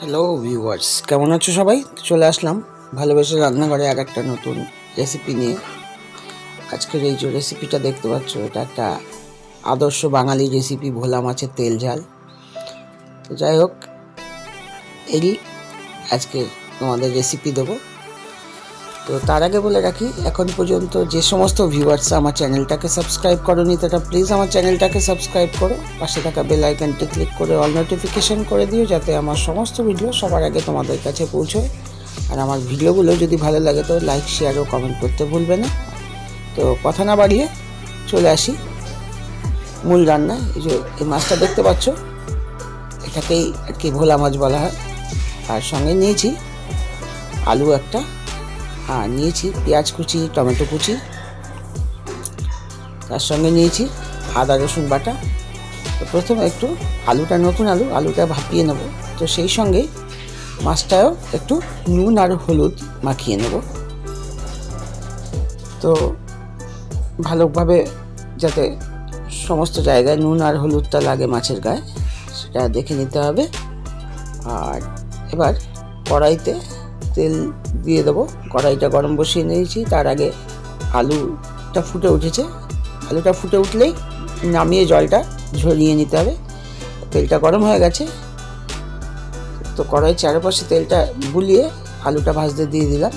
Hello viewers কেমন আছো সবাই? চলে আসলাম ভালোবেসে রান্নাঘরে আর একটা নতুন রেসিপি নিয়ে। আজকের এই যে রেসিপিটা দেখতে পাচ্ছ, এটা একটা আদর্শ বাঙালি রেসিপি ভোলা মাছের তেল ঝাল। তো যাই হোক, এই আজকে তোমাদের রেসিপি দেবো। তো তার আগে বলে রাখি, এখন পর্যন্ত যে সমস্ত ভিউয়ার্স আমার চ্যানেলটাকে সাবস্ক্রাইব করোনি, তারা প্লিজ আমার চ্যানেলটাকে সাবস্ক্রাইব করো। পাশে থাকা বেল আইকনটি ক্লিক করে অল নোটিফিকেশন করে দিও, যাতে আমার সমস্ত ভিডিও সবার আগে তোমাদের কাছে পৌঁছয়। আর আমার ভিডিওগুলো যদি ভালো লাগে তো লাইক শেয়ার ও কমেন্ট করতে ভুলবে না। তো কথা না বাড়িয়ে চলে আসি মূল রান্না এই যে এই মাছটা দেখতে পাচ্ছ, এটাকেই আর কি ভোলা মাছ বলা হয়। আর সঙ্গে নিয়েছি আলু একটা। আর নিয়েছি, পেঁয়াজ কুচি, টমেটো কুচি। তার সঙ্গে নিয়েছি আদা, রসুন বাটা। তো প্রথমে একটু আলুটা, নতুন আলু, আলুটা ভাপিয়ে নেব। তো সেই সঙ্গে মাছটাও একটু নুন আর হলুদ মাখিয়ে নেব। তো ভালোভাবে যাতে সমস্ত জায়গায় নুন আর হলুদটা লাগে মাছের গায়ে, সেটা দেখে নিতে হবে। আর এবার কড়াইতে তেল দিয়ে দেবো। কড়াইটা গরম বসিয়ে নিয়েছি। তার আগে আলুটা ফুটে উঠেছে। আলুটা ফুটে উঠলেই নামিয়ে জলটা ঝরিয়ে নিতে হবে। তেলটা গরম হয়ে গেছে। তো কড়াই চারপাশে তেলটা বুলিয়ে আলুটা ভাজতে দিয়ে দিলাম।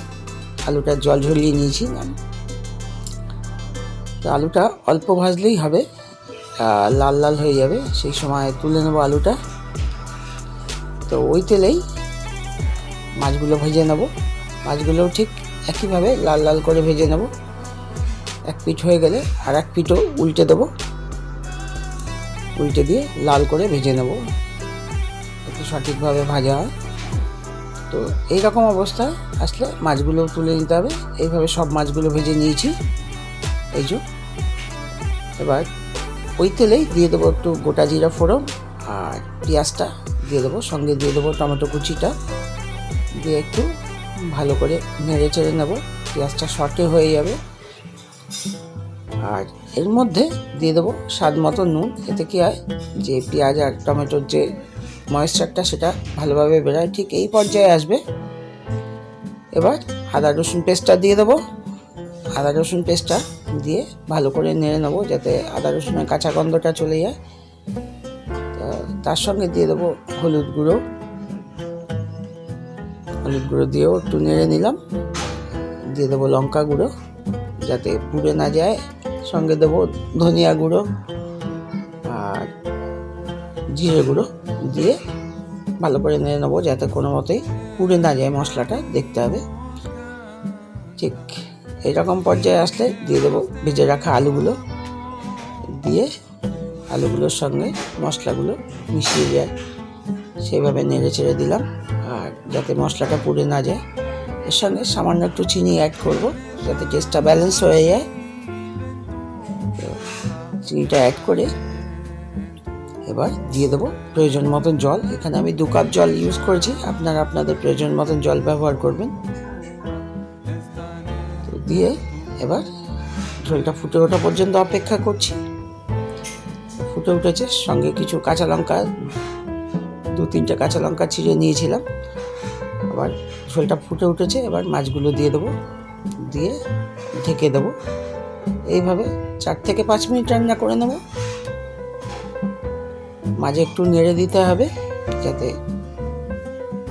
আলুটা জল ঝরিয়ে নিয়েছি। তো আলুটা অল্প ভাজলেই হবে। লাল লাল হয়ে যাবে। সেই সময় তুলে নেব আলুটা। তো ওই তেলেই মাছগুলো ভেজে নেব। মাছগুলোও ঠিক একইভাবে লাল লাল করে ভেজে নেব। এক পিঠ হয়ে গেলে আর এক পিঠও উল্টে দেবো। উল্টে দিয়ে লাল করে ভেজে নেব। একটু সঠিকভাবে ভাজা হয়। তো এই রকম অবস্থায় আসলে মাছগুলো তুলে নিতে হবে। এইভাবে সব মাছগুলো ভেজে নিয়েছি। এই যে। এবার ওই তেলেই দিয়ে দেবো একটু গোটা জিরা ফোড়ন আর পেঁয়াজটা দিয়ে দেবো। সঙ্গে দিয়ে দেবো টমেটো কুচিটা। দিয়ে একটু ভালো করে নেড়ে চেড়ে নেব। পেঁয়াজটা শর্টে হয়ে যাবে। আর এর মধ্যে দিয়ে দেবো স্বাদ মতো নুন। এতে কি হয়, যে পেঁয়াজ আর টমেটোর যে ময়েশ্চারটা সেটা ভালোভাবে বেরোয়। ঠিক এই পর্যায়ে আসবে। এবার আদা, রসুন পেস্টটা দিয়ে দেবো। আদা, রসুন পেস্টটা দিয়ে ভালো করে নেড়ে নেব, যাতে আদা, রসুনের কাঁচা গন্ধটা চলে যায়। তার সঙ্গে দিয়ে দেবো হলুদ গুঁড়ো। হলুদ গুঁড়ো দিয়েও একটু নেড়ে নিলাম। দিয়ে দেবো লঙ্কা গুঁড়ো, যাতে পুড়ে না যায়। সঙ্গে দেবো ধনিয়া গুঁড়ো আর জিরে গুঁড়ো দিয়ে ভালো করে নেড়ে নেব, যাতে কোনো মতেই পুড়ে না যায় মশলাটা, দেখতে হবে। ঠিক এরকম পর্যায়ে আসলে দিয়ে দেবো ভেজে রাখা আলুগুলো। দিয়ে আলুগুলোর সঙ্গে মশলাগুলো মিশিয়ে যায় সেইভাবে নেড়ে ছেড়ে দিলাম। আর যাতে মশলাটা পুড়ে না যায়, এর সঙ্গে সামান্য একটু চিনি অ্যাড করব, যাতে টেস্টটা ব্যালেন্স হয়ে যায়। চিনিটা অ্যাড করে এবার দিয়ে দেবো প্রয়োজন মতন জল। এখানে আমি দু কাপ জল ইউজ করেছি, আপনারা আপনাদের প্রয়োজন মতন জল ব্যবহার করবেন। তো দিয়ে এবার ঝোলটা ফুটে ওঠা পর্যন্ত অপেক্ষা করছি। ফুটে উঠেছে, সঙ্গে কিছু কাঁচা লঙ্কা দু তিনটে কাঁচা লঙ্কা ছিঁড়ে নিয়েছিলাম। আবার ঝোলটা ফুটে উঠেছে, এবার মাছগুলো দিয়ে দেবো, দিয়ে ঢেকে দেবো। এইভাবে চার থেকে পাঁচ মিনিট রান্না করে নেব। মাঝে একটু নেড়ে দিতে হবে, যাতে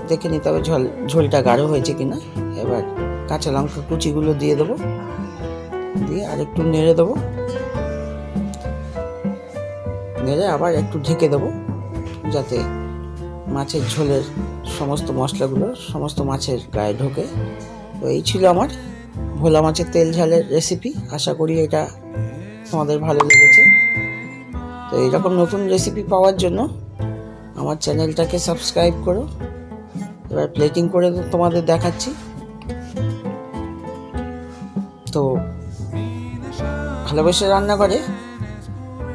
দেখে নিতে হবে ঝোল, ঝোলটা গাঢ় হয়েছে কিনা। এবার কাঁচা লঙ্কা কুচিগুলো দিয়ে দেবো, দিয়ে আর একটু নেড়ে দেবো। নেড়ে আবার একটু ঢেকে দেবো, যাতে মাছের ঝোলের সমস্ত মশলাগুলো, সমস্ত মাছের গায়ে ঢোকে। তো এই ছিল আমার ভোলা মাছের তেল ঝালের রেসিপি আশা করি এটা তোমাদের ভালো লেগেছে। তো এইরকম নতুন রেসিপি পাওয়ার জন্য আমার চ্যানেলটাকে সাবস্ক্রাইব করো। এবার প্লেটিং করে তোমাদের দেখাচ্ছি। তো ভালোবেসে রান্না করে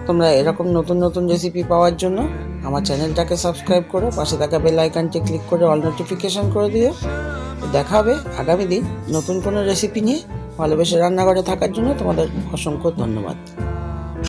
তোমরা এরকম নতুন নতুন রেসিপি পাওয়ার জন্য আমার চ্যানেলটাকে সাবস্ক্রাইব করে পাশে থাকা বেল আইকনটি ক্লিক করে অল নোটিফিকেশান করে দিও। দেখা হবে আগামী দিন নতুন কোনো রেসিপি নিয়ে। ভালোবেসে রান্নাঘরে থাকার জন্য তোমাদের অসংখ্য ধন্যবাদ।